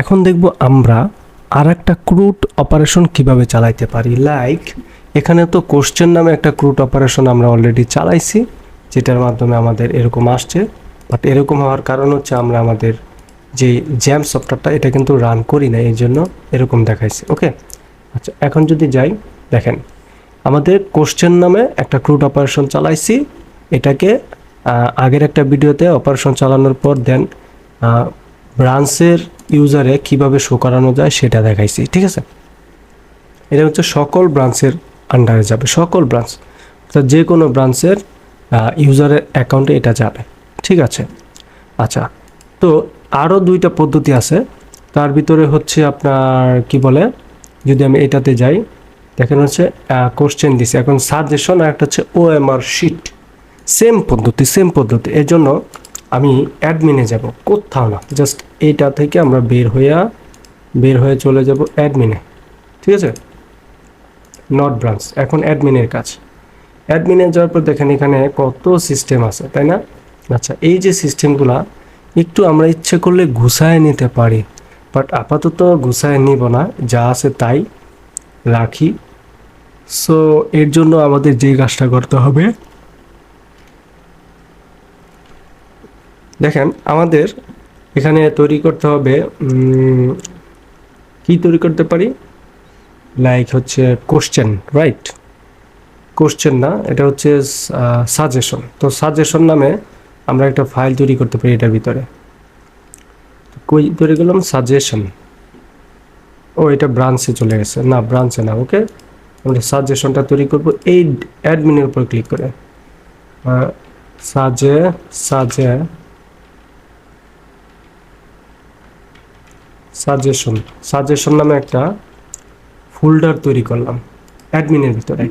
এখন দেখব আমরা আর একটা ক্রুট অপারেশন কীভাবে চালাইতে পারি। লাইক এখানে তো কোশ্চেন নামে একটা ক্রুট অপারেশন আমরা অলরেডি চালাইছি, যেটার মাধ্যমে আমাদের এরকম আসছে। বাট এরকম হওয়ার কারণ হচ্ছে আমরা আমাদের যে জ্যাম সফটওয়্যারটা এটা কিন্তু রান করি না, এই জন্য এরকম দেখাইছে ওকে আচ্ছা এখন যদি যাই, দেখেন, আমাদের কোশ্চেন নামে একটা ক্রুট অপারেশন চালাইছি, এটাকে আগের একটা ভিডিওতে অপারেশন চালানোর পর দেন ব্রাঞ্চের ইউজারে কীভাবে শো করানো যায় সেটা দেখাইছি, ঠিক আছে? এটা হচ্ছে সকল ব্রাঞ্চের আন্ডারে যাবে, সকল ব্রাঞ্চ অর্থাৎ যে কোনো ব্রাঞ্চের ইউজারের অ্যাকাউন্টে এটা যাবে, ঠিক আছে? আচ্ছা তো আরও দুইটা পদ্ধতি আছে। তার ভিতরে হচ্ছে আপনার কি বলে, যদি আমি এটাতে যাই, দেখেন হচ্ছে কোশ্চেন দিছে। এখন সাজেশন আর একটা হচ্ছে ওএমআর শিট সেম পদ্ধতি সেম পদ্ধতি। এর জন্য আমি অ্যাডমিনে যাব, কোথাও না। জাস্ট এইটা থেকে আমরা বের হইয়া, বের হয়ে চলে যাব অ্যাডমিনে ঠিক আছে? নট ব্রাঞ্চ এখন অ্যাডমিনের কাজ। অ্যাডমিনে যাওয়ার পর দেখেন এখানে কত সিস্টেম আছে, তাই না? আচ্ছা এই যে সিস্টেমগুলা একটু আমরা ইচ্ছে করলে ঘুষায় নিতে পারি। বাট আপাতত ঘুষায় নিব না, যা আছে তাই রাখি। সো এর জন্য আমাদের যে কাজটা করতে হবে দেখেন, আমাদের এখানে তৈরি করতে হবে কি তৈরি করতে পারি? লাইক হচ্ছে কোশ্চেন রাইট কোশ্চেন না, এটা হচ্ছে সাজেশন তো সাজেশন নামে আমরা একটা ফাইল তৈরি করতে পারি এটার ভিতরে। কই তৈরি করলাম? সাজেশন ও, এটা ব্রাঞ্চে চলে গেছে। না ব্রাঞ্চে না ওকে আমরা সাজেশনটা তৈরি করব এই অ্যাডমিনের উপর ক্লিক করে। সাজে সাজে সাজেশন সাজেশন নামে একটা ফোল্ডার তৈরি করলাম অ্যাডমিনের ভিতরে।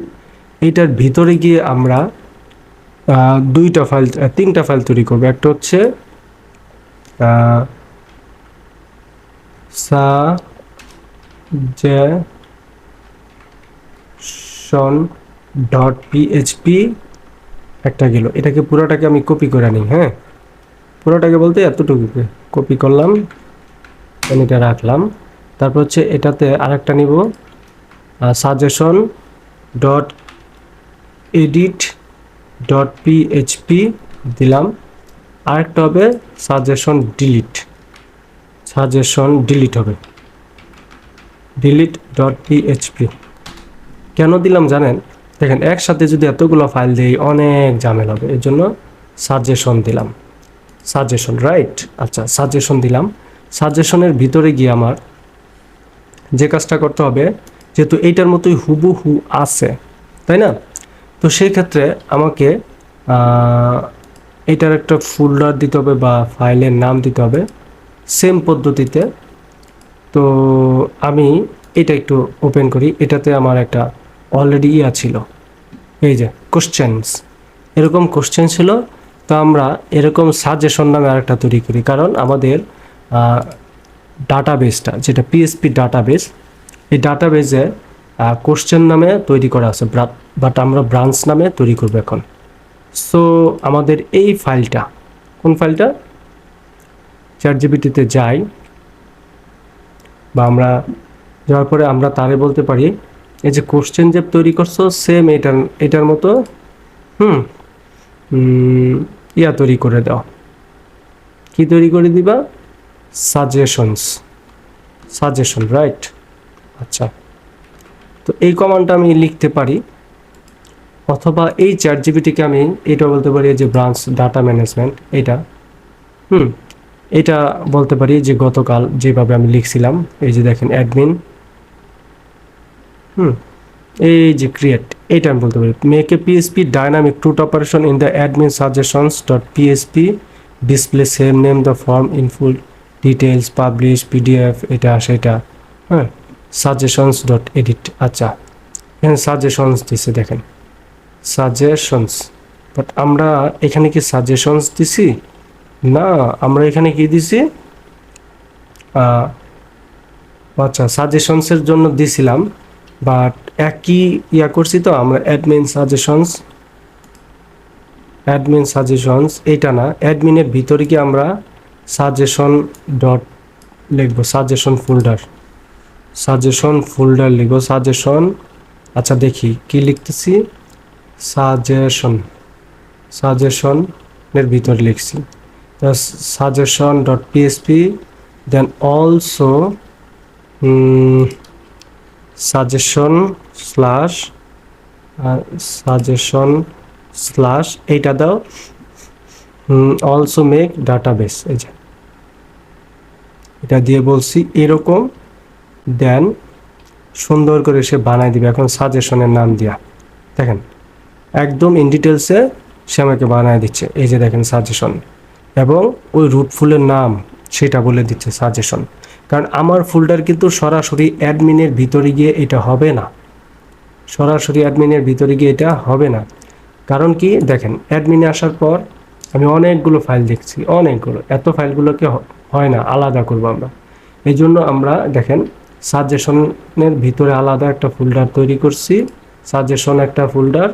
এইটার ভিতরে গিয়ে আমরা দুইটা ফাইল তিনটা ফাইল তৈরি করব। একটা হচ্ছে ডট পিএইচপি একটা গেল। এটাকে পুরোটাকে আমি কপি করে নিই হ্যাঁ? পুরোটাকে বলতে এতটুকু কপি করলাম। আমি এটা রাখলাম। তারপর হচ্ছে এটাতে আরেকটা নিব। Suggestion dot edit dot PHP দিলাম। আরেকটা হবে সাজেশন ডিলিট সাজেশন ডিলিট হবে। ডিলিট ডট পিএইচপি কেন দিলাম জানেন? দেখেন, একসাথে যদি এতগুলো ফাইল দিই অনেক ঝামেলা হবে। এর জন্য সাজেশন দিলাম। সাজেশন রাইট আচ্ছা সাজেশন দিলাম। সাজেশনের ভিতরে গিয়ে আমার যে কাজটা করতে হবে, যেহেতু এইটার মতোই হুবহু আছে, তাই না? তো সেই ক্ষেত্রে আমাকে এটার একটা ফোল্ডার দিতে হবে বা ফাইলের নাম দিতে হবে সেম পদ্ধতিতে। তো আমি এটা একটু ওপেন করি, এটাতে আমার একটা অলরেডি ইয়া ছিল। এই যে কোশ্চেন্স এরকম কোশ্চেন ছিল, তো আমরা এরকম সাজেশন নামে আরেকটা তৈরি করি, কারণ আমাদের ডাটাবেসটা যেটা পিএসপি ডাটাবেস এই ডাটাবেসে কোশ্চেন নামে তৈরি করা আছে বাট আমরা ব্রাঞ্চ নামে তৈরি করব এখন। সো আমাদের এই ফাইলটা কোন ফাইলটা চ্যাট জিবিটিতে যাই, বা আমরা যাওয়ার পরে আমরা তারে বলতে পারি, এই যে কোশ্চেন যে তৈরি করছ সেম এটার এটার মতো, হুম ইয়া তৈরি করে দাও। কি তৈরি করে দিবা? সাজেশনস সাজেশন রাইট আচ্ছা তো এই কমান্ডটা আমি লিখতে পারি, অথবা এই চ্যাট জিবিটিকে আমি এটা বলতে পারি যে ব্রাঞ্চ ডাটা ম্যানেজমেন্ট এটা, হুম, এটা বলতে পারি যে গতকাল যেভাবে আমি লিখছিলাম, এই যে দেখেন অ্যাডমিন হুম, এই যে ক্রিয়েট এটা আমি বলতে পারি। Make a PSP dynamic to operation in the admin suggestions dot PSP display same name the form in full details publish PDF এটা, সেটা হ্যাঁ? সাজেশনস ডট এডিট আচ্ছা। এখানে সাজেশনস দিছে, দেখেন। সাজেশনস বাট আমরা এখানে কি সাজেশনস দিছি? না, আমরা এখানে কি দিছি? আচ্ছা সাজেশনসের জন্য দিছিলাম বাট একই ইয়া করছি তো, আমরা অ্যাডমিন সাজেশনস অ্যাডমিন সাজেশনস এইটা না অ্যাডমিনের ভিতরে কি আমরা সাজেশন ডট লিখব সাজেশন ফোল্ডার সাজেশন ফোল্ডার লিখব সাজেশন আচ্ছা দেখি, কি লিখতেছি? সাজেশন সাজেশনের ভিতর লিখছি। Suggestion dot PSP then also suggestion slash suggestion slash এইটা দাও। অলসো মেক ডাটাবেস এই যে। এটা দিয়ে বলছি এরকম দেন সুন্দর করে সে বানায় দিবে। এখন সাজেশনের নাম দিয়া। দেখেন, একদম ইন ডিটেলসে সে আমাকে বানায় দিচ্ছে। এই যে দেখেন সাজেশন এবং ওই রুট ফুলের নাম, সেটা বলে দিচ্ছে সাজেশন কারণ আমার ফুলটার কিন্তু সরাসরি অ্যাডমিনের ভিতরে গিয়ে এটা হবে না। সরাসরি অ্যাডমিনের ভিতরে গিয়ে এটা হবে না। কারণ কি? দেখেন অ্যাডমিনে আসার পর আমি অনেকগুলো ফাইল দেখছি, অনেকগুলো। এত ফাইলগুলোকে হয় না, আলাদা করব আমরা। এই জন্য আমরা দেখেন সাজেশনের ভিতরে আলাদা একটা ফোল্ডার তৈরি করছি। সাজেশন একটা ফোল্ডার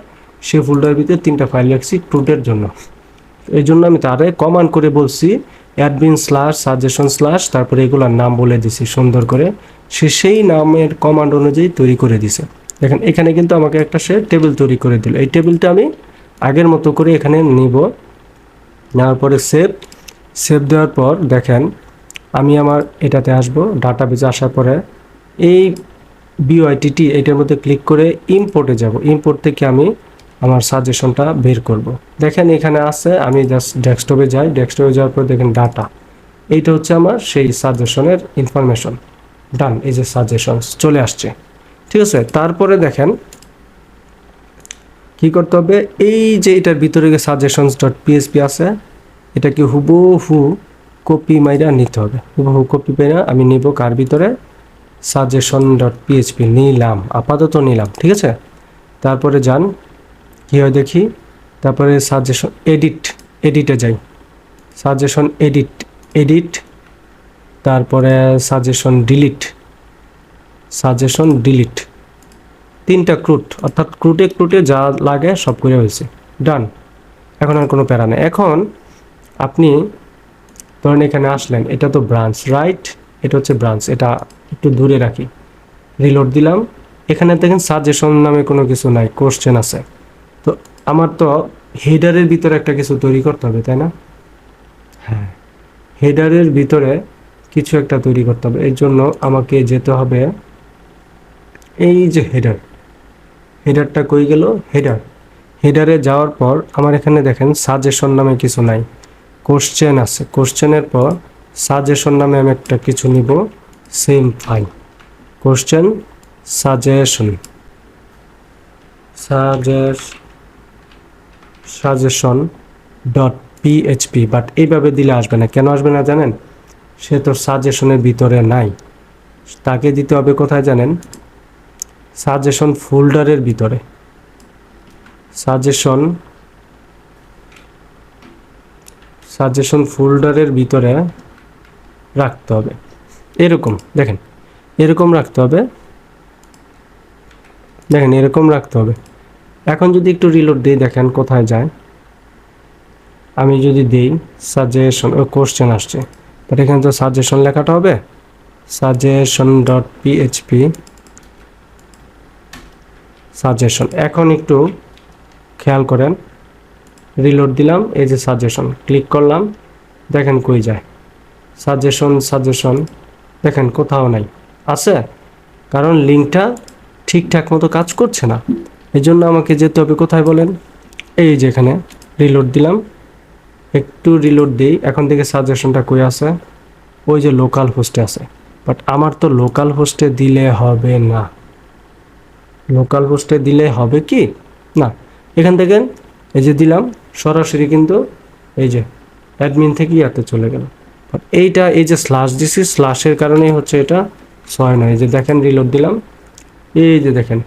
সেই ফোল্ডারের ভিতরে তিনটা ফাইল রাখছি টুটের জন্য। এই জন্য আমি তারে কমান্ড করে বলছি অ্যাডমিন স্ল্যাশ সাজেশন স্ল্যাশ তারপরে এগুলোর নাম বলে দিছি সুন্দর করে। সে সেই নামের কমান্ড অনুযায়ী তৈরি করে দিছে। দেখেন, এখানে কিন্তু আমাকে একটা সে টেবিল তৈরি করে দিল। এই টেবিলটা আমি আগের মতো করে এখানে নিব। নেওয়ার পরে সেভ সেভ দেওয়ার পর দেখেন, আমি আমার এটাতে আসব ডাটা বেজে আসার পরে এই বিওআইটিটি এটার মধ্যে ক্লিক করে ইম্পোর্টে যাব। ইম্পোর্ট থেকে আমি আমার সাজেশনটা বের করব। দেখেন এখানে আছে, আমি জাস্ট ডেস্কটপে যাই ডেস্কটপে যাওয়ার পর দেখেন ডাটা এইটা হচ্ছে আমার সেই সাজেশনের ইনফরমেশন ডান এই যে সাজেশন চলে আসছে। ঠিক আছে, তারপরে দেখেন কি করতে হবে? এই যে এটার ভিতরে সাজেশনস ডট পিএসপি আছে এটাকে হুবহু কপি মাইরা নিতে হবে। হুবহু কপি মাইরা আমি নিব কার ভিতরে? সাজেশন ডট পিএইচপি নিলাম, আপাতত নিলাম, ঠিক আছে? তারপরে যান, কী হয় দেখি? তারপরে সাজেশন এডিট এডিটে যাই। সাজেশন এডিট এডিট তারপরে সাজেশন ডিলিট সাজেশন ডিলিট তিনটা ক্রুট, অর্থাৎ ক্রুটে ক্রুটে যা লাগে সব করে হয়েছে ডান এখন আর কোনো প্যারা নেই। এখন আপনি ধরেন এখানে আসলেন এটা তো ব্রাঞ্চ রাইট এটা হচ্ছে ব্রাঞ্চ এটা একটু দূরে রাখি। রিলোড দিলাম। এখানে দেখেন সাজেশন নামে কোনো কিছু নাই কোশ্চেন আছে। তো আমার তো হেডারের ভিতরে একটা কিছু তৈরি করতে হবে তাই না? হ্যাঁ। হেডারের ভিতরে কিছু একটা তৈরি করতে হবে। এর জন্য আমাকে যেতে হবে এই যে হেডার হেডারটা কই গেল? হেডার হেডারে যাওয়ার পর আমার এখানে দেখেন সাজেশন নামে কিছু নাই। কোশ্চেন আছে। কোশ্চেনের পর সাজেশন নামে আমি একটা কিছু নিব। সেম ফাইল কোশ্চেন সাজেশন সাজেশ সাজেশন ডট পিএইচপি বাট এইভাবে দিলে আসবে না। কেন আসবে না জানেন? সে তো সাজেশনের ভিতরে নাই। তাকে দিতে হবে কোথায় জানেন? সাজেশন ফোল্ডারের ভিতরে। সাজেশন সাজেশন ফোল্ডারের ভিতরে রাখতে হবে। এরকম, দেখেন, এরকম রাখতে হবে। দেখেন, এরকম রাখতে হবে। এখন যদি একটু রিলোড দিই, দেখেন কোথায় যায়। আমি যদি দিই সাজেশন ও কোশ্চেন আসছে। বাট এখানে তো সাজেশন লেখাটা হবে। সাজেশন ডট পিএইচপি সাজেশন এখন একটু খেয়াল করেন রিলোড দিলাম, এই যে সাজেশন ক্লিক করলাম, দেখেন কই যায়। সাজেশন সাজেশন দেখেন কোথাও নাই। আছে? কারণ লিঙ্কটা ঠিকঠাক মতো কাজ করছে না। এই জন্য আমাকে যেতে হবে কোথায় বলেন? এই যে এখানে রিলোড দিলাম। একটু রিলোড দিই। এখন থেকে সাজেশনটা কই আছে? ওই যে লোকাল হোস্টে আছে। বাট আমার তো লোকাল হোস্টে দিলে হবে না। লোকাল হোস্টে দিলে হবে কি? না। এখান থেকে এই যে দিলাম সরাসরি কিন্তু এই যে অ্যাডমিন থেকে ইয়াতে চলে গেল। এইটা এই যে স্ল্যাশ দিছি স্ল্যাশের কারণেই হচ্ছে এটা ছয় নয়। এই যে দেখেন রিলোড দিলাম। এই যে দেখেন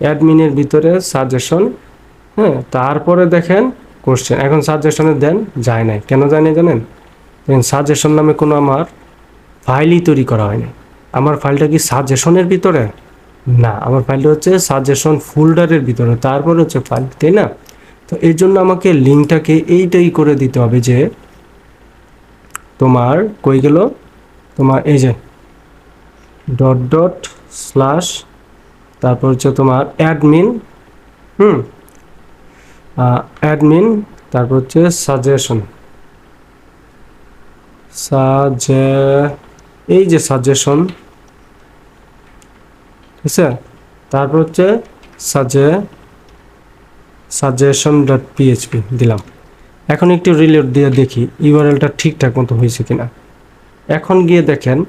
অ্যাডমিনের ভিতরে সাজেশন হ্যাঁ তারপরে দেখেন কোশ্চেন এখন সাজেশনে দেন, যায় নাই। কেন যায় নাই জানেন? দেখেন সাজেশন নামে কোনো আমার ফাইলই তৈরি করা হয়নি। আমার ফাইলটা কি সাজেশনের ভিতরে? না, আমার ফাইলটা হচ্ছে সাজেশন ফোল্ডারের ভিতরে। তারপরে হচ্ছে ফাইল তাই না? তো এর জন্য আমাকে লিঙ্কটাকে এইটাই করে দিতে হবে যে তোমার কই গেল? তোমার এই যে ডট ডট স্ল্যাশ তারপর হচ্ছে তোমার অ্যাডমিন হুম অ্যাডমিন তারপর হচ্ছে সাজেশন সাজে, এই যে সাজেশন ঠিক আছে? তারপর হচ্ছে সাজে সাজেশন ডট পিএইচপি দিলাম। এখন একটু রিলোড দিয়ে দেখি ইউআরএলটা ঠিকঠাক মতো হয়েছে কিনা। এখন গিয়ে দেখেন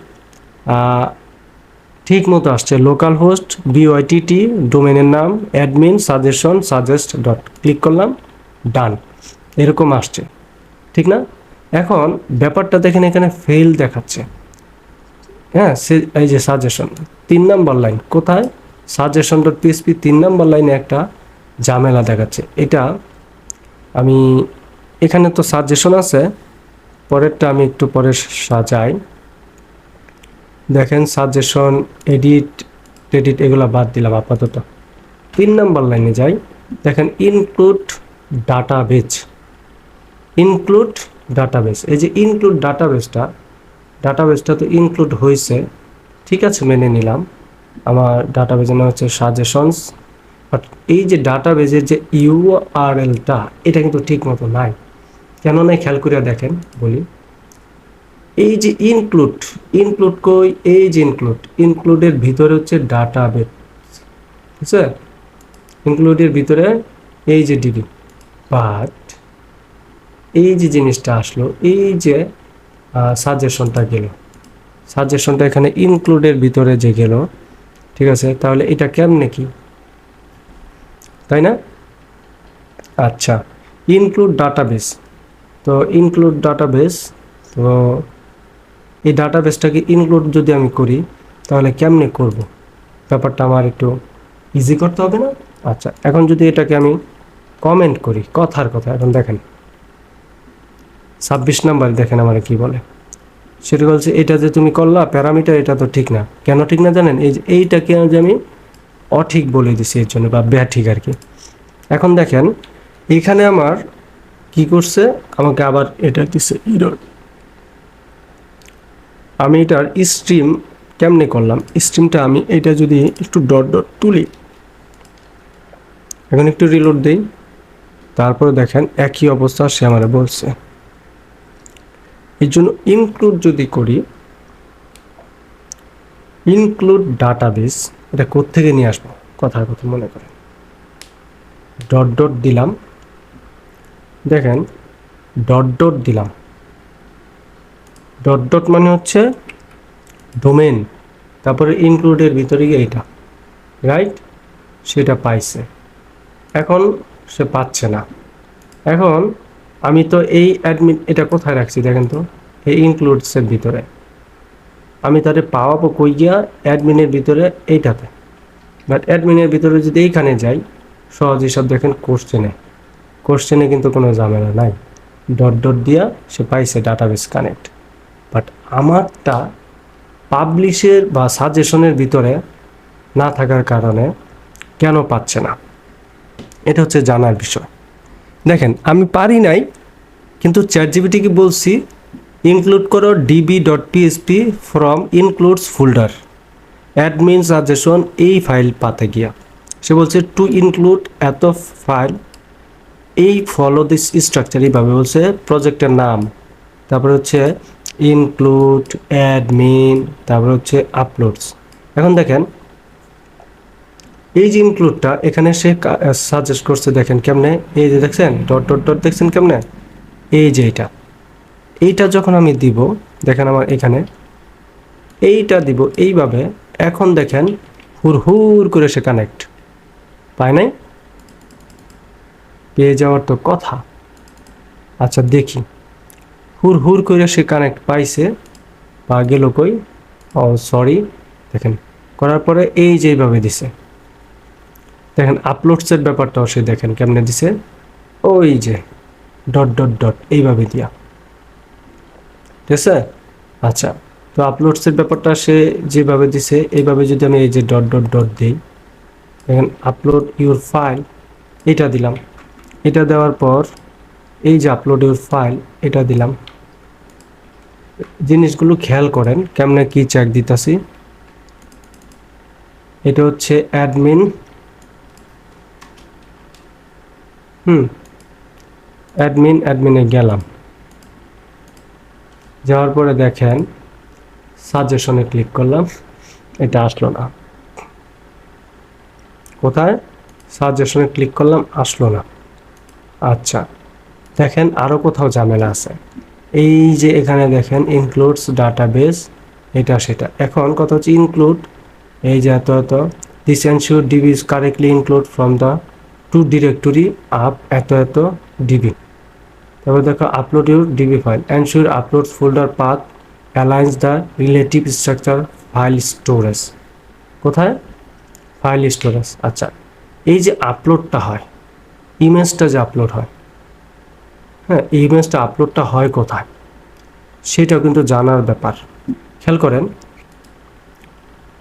ঠিক মতো আসছে। লোকাল হোস্ট বিওয়াইটিটি ডোমেনের নাম admin suggestion suggest dot click করলাম ডান এরকম আসছে। ঠিক না? এখন ব্যাপারটা দেখেন এখানে ফেল দেখাচ্ছে। হ্যাঁ সে- এই যে সাজেশন তিন নাম্বার লাইন কোথায়? সাজেশন ডট পিএসপি তিন নাম্বার লাইনে একটা ঝামেলা দেখাচ্ছে। এটা আমি এখানে তো সাজেশন আছে, পরেরটা আমি একটু পরে সাজাই। দেখেন সাজেশন এডিট টেডিট এগুলো বাদ দিলাম আপাতত। তিন নাম্বার লাইনে যাই। দেখেন ইনক্লুড ডাটাবেজ ইনক্লুড ডাটাবেজ এই যে ইনক্লুড ডাটাবেজটা ডাটাবেজটা তো ইনক্লুড হয়েছে। ঠিক আছে, মেনে নিলাম। আমার ডাটাবেজের নাম হচ্ছে সাজেশনস বাট এই যে ডাটাবেজের যে ইউআরএলটা এটা কিন্তু ঠিক মতো নাই। কেন নাই খেয়াল করিয়া দেখেন, বলি। এই যে ইনক্লুড ইনক্লুড কই? এই যে ইনক্লুড ইনক্লুডের ভিতরে হচ্ছে ডাটাবেজ ঠিক আছে ইনক্লুডের ভিতরে এই যে ডিবি বাট এই যে জিনিসটা আসলো, এই যে সাজেশনটা গেল। সাজেশনটা এখানে ইনক্লুডের ভিতরে যে গেল, ঠিক আছে? তাহলে এটা কেমনে কি? তাই না? আচ্ছা ইনক্লুড ডাটাবেস তো ইনক্লুড ডাটাবেস তো এই ডাটাবেসটাকে ইনক্লুড যদি আমি করি, তাহলে কেমনে করব? ব্যাপারটা আমার একটু ইজি করতে হবে না? আচ্ছা এখন যদি এটাকে আমি কমেন্ট করি, কথার কথা, এখন দেখেন। ছাব্বিশ নাম্বার দেখেন আমার কি বলে। সেটা বলছে এটা যে তুমি করলা, প্যারামিটার, এটা তো ঠিক না। কেন ঠিক না জানেন? এই এইটাকে যে আমি অঠিক বলে দিছি এর জন্য বা ব্যাঠিক আর কি। এখন দেখেন, এখানে আমার কি করছে, আমাকে আবার এটা দিছে ইরর আমি এটার স্ট্রিম কেমনে করলাম? স্ট্রিমটা আমি এটা যদি একটু ডট ডট তুলি। এখন একটু রিলোড দেই। তারপরে দেখেন, একই অবস্থা সে আমার বলছে। এর জন্য ইনক্লুড যদি করি ইনক্লুড ডাটাবেস এটা কোত্থেকে নিয়ে আসব? কথার কথা মনে করেন ডট ডট দিলাম। দেখেন, ডট ডট দিলাম। ডট ডট মানে হচ্ছে ডোমেন তারপরে ইনক্লুডের ভিতরে গিয়ে এইটা রাইট সেটা পাইছে। এখন সে পাচ্ছে না। এখন আমি তো এই অ্যাডমিট এটা কোথায় রাখছি দেখেন তো? এই ইনক্লুডসের ভিতরে। আমি তারে পাওয়াবো কই গিয়া? অ্যাডমিনের ভিতরে এইটাতে। বাট অ্যাডমিনের ভিতরে যদি এইখানে যাই, সহজ সব দেখেন কোশ্চেনে কোশ্চেনে কিন্তু কোনো ঝামেলা নাই। ডট ডট দিয়া সে পাইছে ডাটাবেস কানেক্ট বাট আমারটা পাবলিশের বা সাজেশনের ভিতরে না থাকার কারণে কেন পাচ্ছে না? এটা হচ্ছে জানার বিষয়। দেখেন, আমি পারি নাই, কিন্তু চ্যাট জিবিটিকে বলছি ইনক্লুড করো DB dot PSP from includes folder admin suggestion এই ফাইল পাতে গিয়া। সে বলছে টু ইনক্লুড এত ফাইল এই ফলো দিস স্ট্রাকচার এইভাবে বলছে প্রজেক্টের নাম। তারপরে হচ্ছে ইনক্লুড অ্যাডমিন তারপরে হচ্ছে আপলোডস এখন দেখেন, এই যে ইনক্লুডটা এখানে সে সাজেস্ট করছে, দেখেন কেমনে? এই যে দেখছেন ডট ডট ডট দেখছেন কেমনে? এই যে এইটা এইটা যখন আমি দিব, দেখেন আমার এখানে, এইটা দিব এইভাবে, এখন দেখেন হুর হুর করে সে কানেক্ট পায় নাই? পেয়ে যাওয়ার তো কথা। আচ্ছা দেখি। হুর হুর করে সে কানেক্ট পাইছে, পা গেল কই? ও সরি দেখেন, করার পরে এই যে এইভাবে দিছে। দেখেন আপলোডসের ব্যাপারটাও সে দেখেন কেমনে দিছে। ওই যে ডট ডট ডট এইভাবে দিয়া। ঠিক আছে আচ্ছা তো আপলোডসের ব্যাপারটা সে যেভাবে দিছে, এইভাবে যদি আমি এই যে ডট ডট ডট দিই, দেখেন আপলোড ইউর ফাইল এটা দিলাম। এটা দেওয়ার পর এই যে আপলোড ইউর ফাইল এটা দিলাম। জিনিসগুলো খেয়াল করেন, কেমনে কি চেক দিতাছি। এটা হচ্ছে অ্যাডমিন হুম অ্যাডমিন অ্যাডমিনে গেলাম। যাওয়ার পরে দেখেন সাজেশনে ক্লিক করলাম, এটা আসলো না। কোথায়? সাজেশনে ক্লিক করলাম, আসলো না। আচ্ছা দেখেন আরও কোথাও ঝামেলা আছে। এই যে এখানে দেখেন ইনক্লুডস ডাটাবেস এটা সেটা। এখন কত হচ্ছে ইনক্লুড এই যে এত এত। This ensure DB is correctly include from the two directory up এত এত ডিবি তারপর দেখো upload your DB file ensure upload folder path aligns the relative structure file storage কোথায়? ফাইল স্টোরেজ আচ্ছা। এই যে আপলোডটা হয় ইমেজটা যে আপলোড হয় হ্যাঁ এই ইমেজটা আপলোডটা হয় কোথায়? সেটাও কিন্তু জানার ব্যাপার। খেয়াল করেন,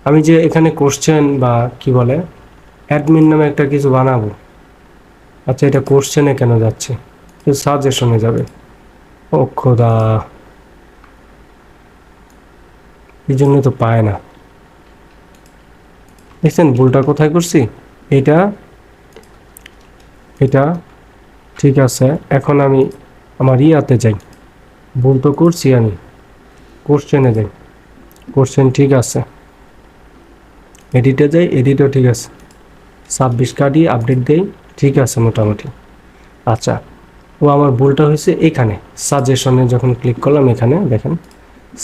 আমি যে এখানে কোশ্চেন বা কি বলে অ্যাডমিন নামে একটা কিছু বানাবো। আচ্ছা এটা কোশ্চেনে কেন যাচ্ছে? সাজেশনে যাবে। খোদা। এই জন্য তো পায় না। দেখছেন, ভুলটা কোথায় করছি? এটা এটা, ঠিক আছে, এখন আমি আমার ইয়াতে যাই। ভুল তো করছি আমি। কোশ্চেনে যাই। কোশ্চেন ঠিক আছে। এডিটে যাই এডিটও ঠিক আছে। ছাব্বিশ কাটি আপডেট দেই, ঠিক আছে মোটামুটি। আচ্ছা। ও আমার ভুলটা হয়েছে এখানে। সাজেশনে যখন ক্লিক করলাম এখানে, দেখেন।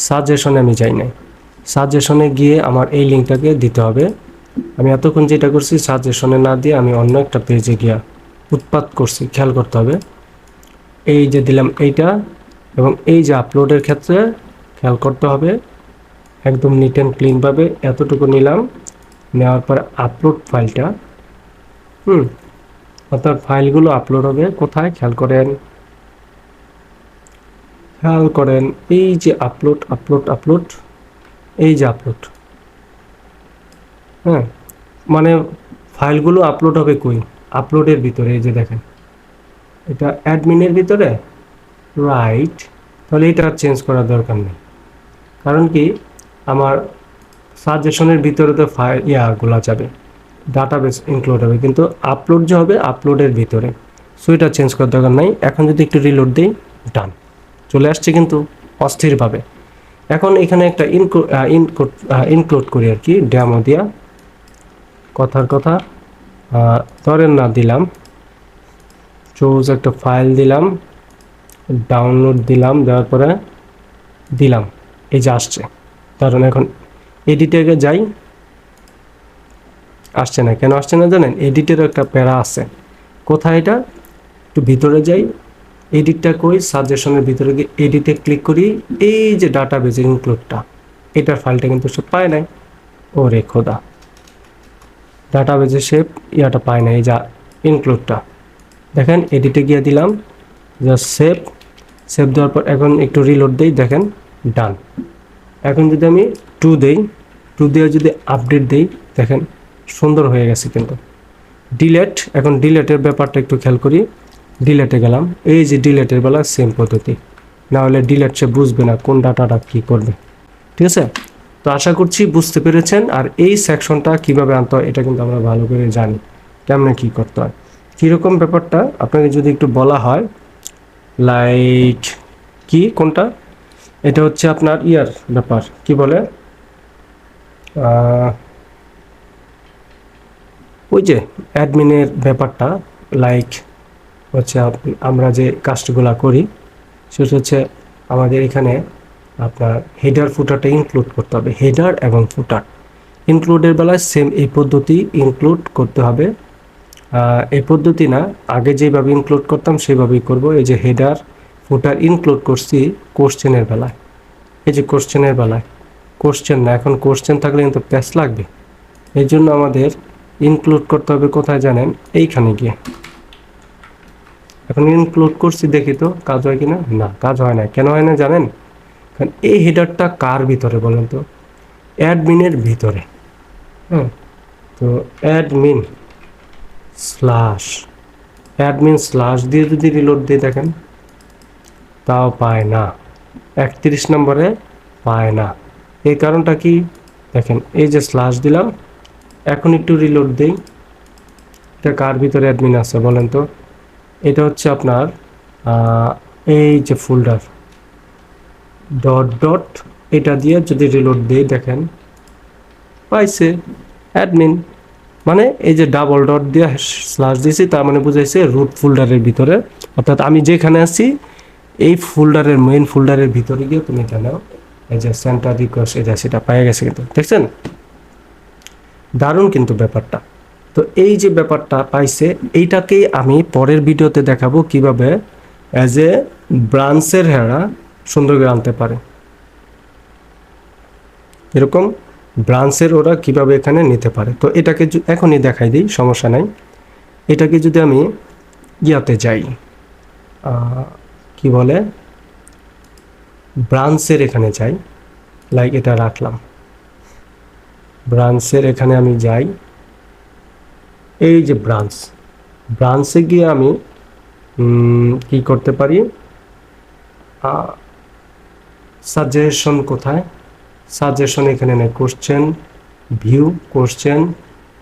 সাজেশনে আমি যাই নাই। সাজেশনে গিয়ে আমার এই লিঙ্কটাকে দিতে হবে। আমি এতক্ষণ যেটা করছি সাজেশনে না দিয়ে আমি অন্য একটা পেজে গিয়া উৎপাত করছি, খেয়াল করতে হবে। এই যে দিলাম এইটা এবং এই যে আপলোডের ক্ষেত্রে খেয়াল করতে হবে, একদম নিট অ্যান্ড ক্লিনভাবে এতটুকু নিলাম। নেওয়ার পর আপলোড ফাইলটা হুম অর্থাৎ ফাইলগুলো আপলোড হবে। কোথায়? খেয়াল করেন। খেয়াল করেন, এই যে আপলোড আপলোড আপলোড এই যে আপলোড হ্যাঁ? মানে ফাইলগুলো আপলোড হবে কই? আপলোডের ভিতরে, এই যে দেখেন। এটা অ্যাডমিনের ভিতরে? রাইট তাহলে এটা আর চেঞ্জ করার দরকার নেই। কারণ কি? আমার সাজেশনের ভিতরে তো ফাইল ইয়াগুলো যাবে। ডাটাবেস ইনক্লুড হবে। কিন্তু আপলোড যে হবে আপলোডের ভিতরে। সো এটা চেঞ্জ করার দরকার নাই। এখন যদি একটু রিলোড দিই ডান চলে আসছে কিন্তু অস্থিরভাবে। এখন এখানে একটা ইনক্লুড ইনক্লুড করি আর কি ড্যামো দিয়া। কথার কথা ধরেন না দিলাম। চোজ একটা ফাইল দিলাম ডাউনলোড দিলাম, দেওয়ার পরে দিলাম। এই যে আসছে। ধরুন এখন এডিটে যাই আসছে না। কেন আসছে না জানেন? এডিটেরও একটা প্যারা আছে। কোথায় এটা? একটু ভিতরে যাই। এডিটটা করি সাজেশনের ভিতরে গিয়ে এডিটে ক্লিক করি। এই যে ডাটা বেজ ইনক্লুডটা এটার ফাইলটা কিন্তু সে পায় নাই। ও রে খোদা। ডাটা বেজে সে ইয়াটা পায় না এই যা ইনক্লুডটা দেখেন এডিটে গিয়ে দিলাম। জাস্ট সেভ সেভ দেওয়ার পর এখন একটু রিলোড দেই, দেখেন ডান এখন যদি আমি টু দেই টু দিয়ে যদি আপডেট দেই, দেখেন সুন্দর হয়ে গেছে কিন্তু। ডিলেট এখন ডিলেটের ব্যাপারটা একটু খেয়াল করি। ডিলেটে গেলাম। এই যে ডিলেটের বেলা সেম পদ্ধতি। না হলে ডিলেট সে বুঝবে না কোন ডাটাটা কী করবে। ঠিক আছে? তো আশা করছি বুঝতে পেরেছেন। আর এই সেকশনটা কীভাবে আনতে হয়, এটা কিন্তু আমরা ভালো করে জানি। কেমনে কী করতে হয়। কীরকম ব্যাপারটা? আপনাকে যদি একটু বলা হয়। লাইক কি? কোনটা? এটা হচ্ছে আপনার ইয়ার ব্যাপার। কি বলে? ওই যে অ্যাডমিনের ব্যাপারটা লাইক হচ্ছে আমরা যে কাজগুলো করি, সেটা হচ্ছে আমাদের এখানে আপনার হেডার ফুটারটা ইনক্লুড করতে হবে হেডার এবং ফুটার ইনক্লুডের বেলায় সেম এই পদ্ধতি ইনক্লুড করতে হবে। এই পদ্ধতি না, আগে যেভাবে ইনক্লুড করতাম, সেভাবেই করব। এই যে হেডার ফুটার ইনক্লুড করছি কোশ্চেনের বেলায়। এই যে কোশ্চেনের বেলায়। কোশ্চেন না, এখন কোশ্চেন থাকলে কিন্তু প্যাস লাগবে। এই জন্য আমাদের ইনক্লুড করতে হবে কোথায় জানেন? এইখানে গিয়ে। এখন ইনক্লুড করছি দেখি তো, কাজ হয় কিনা? না, কাজ হয় না। কেন হয় না জানেন? কারণ এই হেডারটা কার ভিতরে বলেন তো? অ্যাডমিনের ভিতরে। হ্যাঁ তো অ্যাডমিন স্ল্যাশ অ্যাডমিন স্ল্যাশ দিয়ে যদি রিলোড দিয়ে দেখেন, তাও পায় না। একত্রিশ নম্বরে পায় না। এই কারণটা কি? দেখেন, এই যে স্ল্যাশ দিলাম এখন একটু রিলোড দিই। এটা কার ভিতরে অ্যাডমিন আছে বলেন তো? এটা হচ্ছে আপনার এই যে ফোল্ডার ডট ডট এটা দিয়ে যদি রিলোড দিই দেখেন, পাইছে অ্যাডমিন মানে এই যে ডাবল ডট দিয়ে স্ল্যাশ দিয়েছি তার মানে বুঝাইছে রুট ফোল্ডারের ভিতরে। অর্থাৎ আমি যেখানে আছি, এই ফোল্ডারের মেইন ফোল্ডারের ভিতরে গিয়ে তুমি কেন এই যে সেন্টার রিকোয়েস্ট এটা সেটা পেয়ে গেছে কিন্তু। দেখছেন? দারুণ কিন্তু ব্যাপারটা। তো এই যে ব্যাপারটা পাইছে, এইটাকেই আমি পরের ভিডিওতে দেখাবো কীভাবে অ্যাজ এ ব্রাঞ্চের হেরা সুন্দর করে আনতে পারে। এরকম ব্রাঞ্চের ওরা কীভাবে এখানে নিতে পারে। তো এটাকে এখনই দেখাই দিই, সমস্যা নাই। এটাকে যদি আমি ইয়াতে যাই কি বলে? ব্রাঞ্চের এখানে যাই লাইক এটা রাখলাম। ব্রাঞ্চের এখানে আমি যাই। এই যে ব্রাঞ্চ, ব্রাঞ্চে গিয়ে আমি কি করতে পারি? সাজেশন কোথায়? সাজেশন এখানে নেই কোশ্চেন ভিউ কোশ্চেন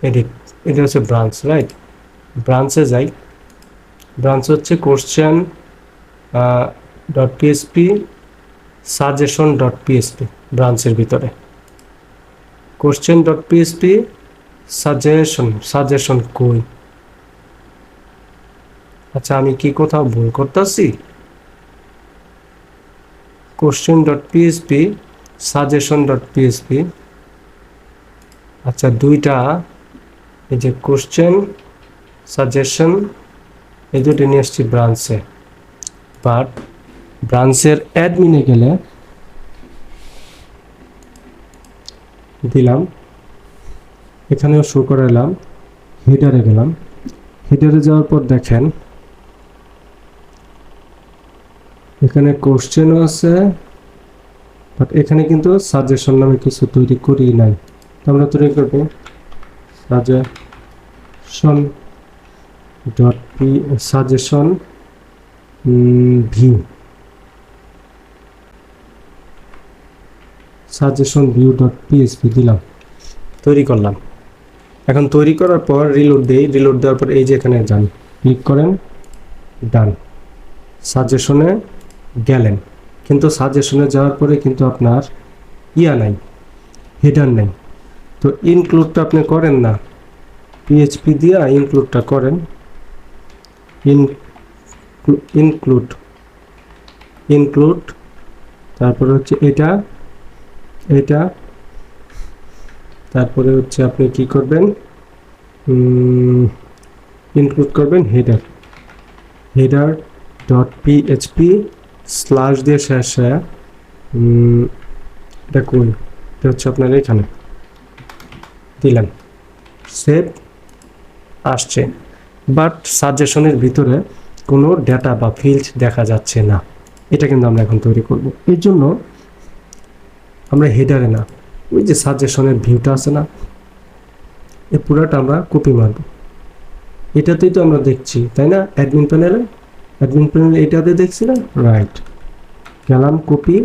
এডিট এটা হচ্ছে ব্রাঞ্চ রাইট ব্রাঞ্চে যাই। ব্রাঞ্চ হচ্ছে question dot PSP suggestion dot PSP ব্রাঞ্চের ভিতরে। Question dot PSP suggestion suggestion কই? আচ্ছা আমি কি কোথাও ভুল করতেছি? Question dot PSP suggestion dot PSP আচ্ছা দুইটা, এই যে কোশ্চেন সাজেশন এই দুটো নিয়ে এসছি ব্রাঞ্চে বাট ব্রাঞ্চের অ্যাডমিনে গেলে দিলাম। এখানেও শো করালাম। হেডারে গেলাম। হেডারে যাওয়ার পর দেখেন, এখানে কোশ্চেনও আছে বাট এখানে কিন্তু সাজেশন নামে কিছু তৈরি করি নাই। তো আমরা তৈরি করব suggestion dot P suggestion view suggestion view dot PSP দিলাম। তৈরি করলাম। এখন তৈরি করার পর রিলোড দেই। রিলোড দেওয়ার পর এই যে এখানে যান ক্লিক করেন। ডান সাজেশনে গেলেন। কিন্তু সাজেশনে যাওয়ার পরে কিন্তু আপনার ইয়া নাই। হেডার নাই। তো ইনক্লুডটা আপনি করেন না। পিএইচপি দিয়া ইনক্লুডটা করেন। ইন ইনক্লুড ইনক্লুড তারপরে হচ্ছে এটা এটা। তারপরে হচ্ছে আপনি কি করবেন? ইনক্লুড করবেন header header dot PHP slash দিয়ে শেষ এটা কোন এটা হচ্ছে আপনার এখানে। দিলাম। সেভ আসছে। বাট সাজেশনের ভিতরে কোনো ডেটা বা ফিল্ড দেখা যাচ্ছে না। এটা কিন্তু আমরা এখন তৈরি করব। এর জন্য আমরা হেডারে না। ওই যে সাজেশনের ভিউটা আছে না এই পুরোটা আমরা কপি মারব। এটাতেই তো আমরা দেখছি তাই না? অ্যাডমিন প্যানেলে অ্যাডমিন প্যানেল এটাতে দেখছি না? রাইট গেলাম কপি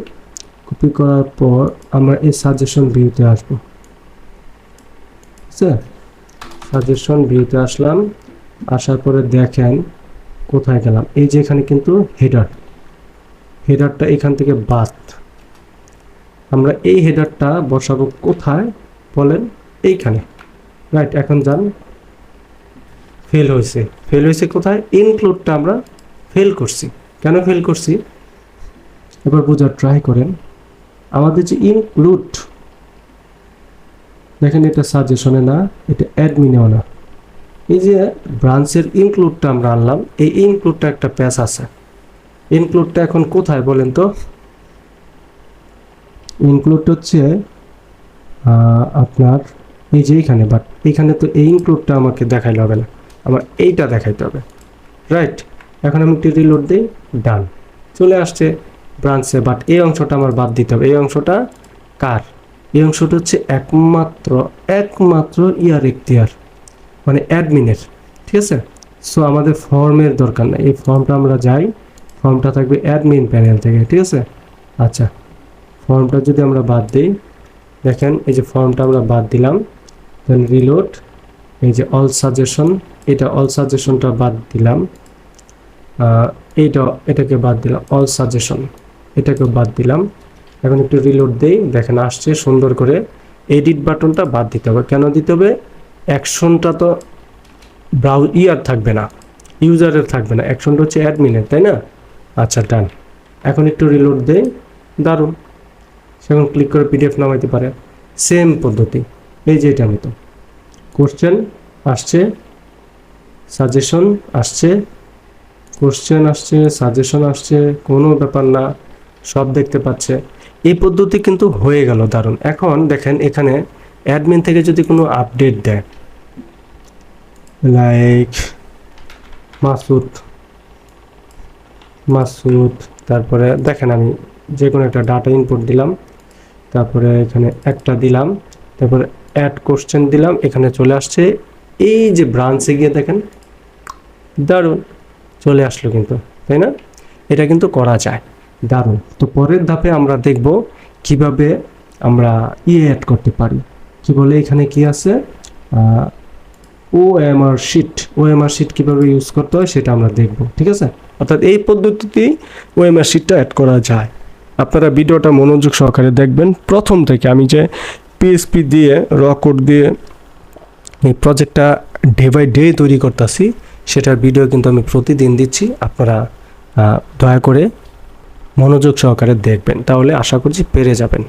কপি করার পর আমরা এই সাজেশন ভিউতে আসব। আছে সাজেশন ভিউতে আসলাম আসার পরে দেখেন কোথায় গেলাম। এই যে এখানে কিন্তু হেডার হেডারটা এখান থেকে বাদ। আমরা এই হেডারটা বসাবো কোথায়? বলেন এইখানে। রাইট এখন যান। ফেল হয়েছে। ফেল হয়েছে কোথায়? ইনক্লুডটা আমরা ফেল করছি। কেন ফেল করছি? এবার বোঝার ট্রাই করেন। আমাদের যে ইনক্লুড দেখেন এটা সাজেশনে না, এটা অ্যাডমিনেও না। এই যে ব্রাঞ্চের ইনক্লুডটা আমরা আনলাম, এই ইনক্লুডটা একটা প্যাচ আছে। ইনক্লুডটা এখন কোথায় বলেন তো? ইনক্লুড হচ্ছে আপনার এই যে এইখানে বাট এইখানে তো এই ইনক্লুডটা আমাকে দেখাইলে হবে না। আমার এইটা দেখাইতে হবে। রাইট এখন আমি একটু রিলোড দিই ডান চলে আসছে ব্রাঞ্চে বাট এই অংশটা আমার বাদ দিতে হবে। এই অংশটা কার? এই অংশটা হচ্ছে একমাত্র একমাত্র ইয়ার এখতিয়ার মানে অ্যাডমিনের ঠিক আছে? সো আমাদের ফর্মের দরকার নেই। এই ফর্মটা আমরা যাই ফর্মটা থাকবে অ্যাডমিন প্যানেল থেকে, ঠিক আছে? আচ্ছা। ফর্মটা যদি আমরা বাদ দিই, দেখেন এই যে ফর্মটা আমরা বাদ দিলাম দেন রিলোড এই যে অল সাজেশন এটা অল সাজেশনটা বাদ দিলাম এইটা, এটাকে বাদ দিলাম অল সাজেশন এটাকে বাদ দিলাম। এখন একটু রিলোড দেই, দেখেন আসছে সুন্দর করে এডিট বাটনটা বাদ দিতে হবে। কেন দিতে হবে? অ্যাকশনটা তো ব্রাউ ইয়ার থাকবে না ইউজারের থাকবে না অ্যাকশনটা হচ্ছে অ্যাডমিনের তাই না? আচ্ছা ডান এখন একটু রিলোড দেই, দারুণ। সেখন ক্লিক করে পিডিএফ নামাইতে পারে। সেম পদ্ধতি। এই যে এটার মতো কোশ্চেন আসছে সাজেশন আসছে কোশ্চেন আসছে সাজেশন আসছে, কোনো ব্যাপার না, সব দেখতে পাচ্ছে। এই পদ্ধতি কিন্তু হয়ে গেল, দারুণ। এখন দেখেন এখানে অ্যাডমিন থেকে যদি কোনো আপডেট দেয় লাইক মাসুদ মাসুদ তারপরে দেখেন আমি যে কোনো একটা ডাটা ইনপুট দিলাম। তারপরে এখানে একটা দিলাম, তারপরে অ্যাড কোশ্চেন দিলাম, এখানে চলে আসছে। এই যে ব্রাঞ্চে গিয়ে দেখেন, দারুণ চলে আসলো কিন্তু, তাই না? এটা কিন্তু করা যায়, দারুণ। তো পরের ধাপে আমরা দেখব কীভাবে আমরা ইয়ে অ্যাড করতে পারি। কি বলে এখানে কি আছে? O M R sheet O M R sheet কীভাবে ইউজ করতে হয় সেটা আমরা দেখব, ঠিক আছে? অর্থাৎ এই পদ্ধতিতেই ও এম আর শিটটা অ্যাড করা যায়। আপনারা ভিডিওটা মনোযোগ সহকারে দেখবেন। প্রথম থেকে আমি যে পিএসপি দিয়ে র দিয়ে এই প্রজেক্টটা ডে বাই ডে তৈরি করতেছি, সেটার ভিডিও কিন্তু আমি প্রতিদিন দিচ্ছি। আপনারা দয়া করে মনোযোগ সহকারে দেখবেন। তাহলে আশা করছি পেরে যাবেন।